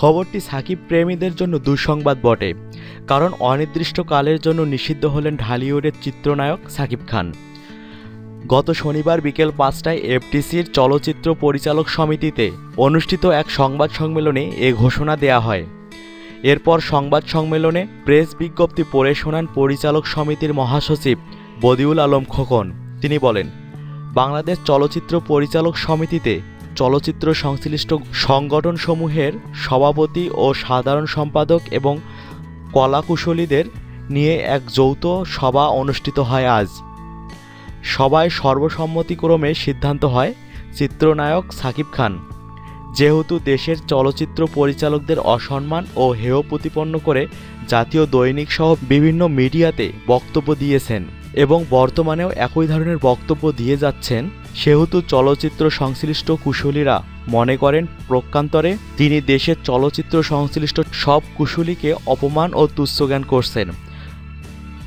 খবরটি সাকিব প্রেমীদের জন্য দুঃসংবাদ বটে, কারণ অনির্দিষ্টকালের জন্য নিষিদ্ধ হলেন ঢালিউডের চিত্রনায়ক সাকিব খান। গত শনিবার বিকেল পাঁচটায় এফটিসির চলচ্চিত্র পরিচালক সমিতিতে অনুষ্ঠিত এক সংবাদ সম্মেলনে এ ঘোষণা দেয়া হয়। এরপর সংবাদ সম্মেলনে প্রেস বিজ্ঞপ্তি পড়ে শোনান পরিচালক সমিতির মহাসচিব বদিউল আলম খোকন। তিনি বলেন, বাংলাদেশ চলচ্চিত্র পরিচালক সমিতিতে চলচ্চিত্র সংশ্লিষ্ট সংগঠনসমূহের সভাপতি ও সাধারণ সম্পাদক এবং কলাকুশলীদের নিয়ে এক যৌথ সভা অনুষ্ঠিত হয় আজ। সবাই সর্বসম্মতিক্রমে সিদ্ধান্ত হয় চিত্রনায়ক সাকিব খান। যেহেতু দেশের চলচ্চিত্র পরিচালকদের অসম্মান ও হেয় প্রতিপন্ন করে জাতীয় দৈনিক সহ বিভিন্ন মিডিয়াতে বক্তব্য দিয়েছেন এবং বর্তমানেও একই ধরনের বক্তব্য দিয়ে যাচ্ছেন সেহেতু চলচ্চিত্র সংশ্লিষ্ট কুশলীরা মনে করেন প্রকান্তরে তিনি দেশের চলচ্চিত্র সংশ্লিষ্ট সব কুশলীকে অপমান ও তুচ্ছজ্ঞান করছেন।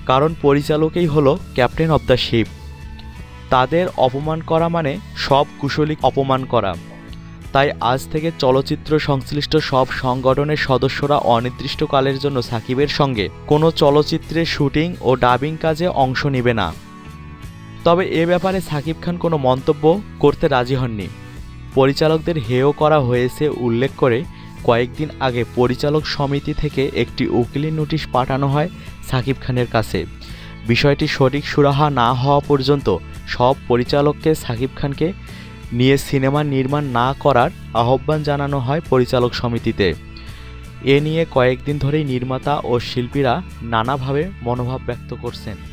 কারণ পরিচালকই হলো ক্যাপ্টেন অব দ্য শিপ। তাদের অপমান করা মানে সব কুশলী অপমান করা। তাই আজ থেকে চলচ্চিত্র সংশ্লিষ্ট সব সংগঠনের সদস্যরা অনির্দিষ্টকালের জন্য সাকিবের সঙ্গে কোনো চলচ্চিত্রের শুটিং ও ডাবিং কাজে অংশ নেবে না। তবে এ ব্যাপারে সাকিব খান কোনো মন্তব্য করতে রাজি হননি। পরিচালকদের হেয় করা হয়েছে উল্লেখ করে কয়েকদিন আগে পরিচালক সমিতি থেকে একটি উকিলি নোটিশ পাঠানো হয় সাকিব খানের কাছে। বিষয়টি সঠিক সুরাহা না হওয়া পর্যন্ত সব পরিচালককে সাকিব খানকে নিয়ে সিনেমা নির্মাণ না করার আহ্বান জানানো হয় পরিচালক সমিতিতে। এ নিয়ে কয়েকদিন ধরেই নির্মাতা ও শিল্পীরা নানাভাবে মনোভাব ব্যক্ত করছেন।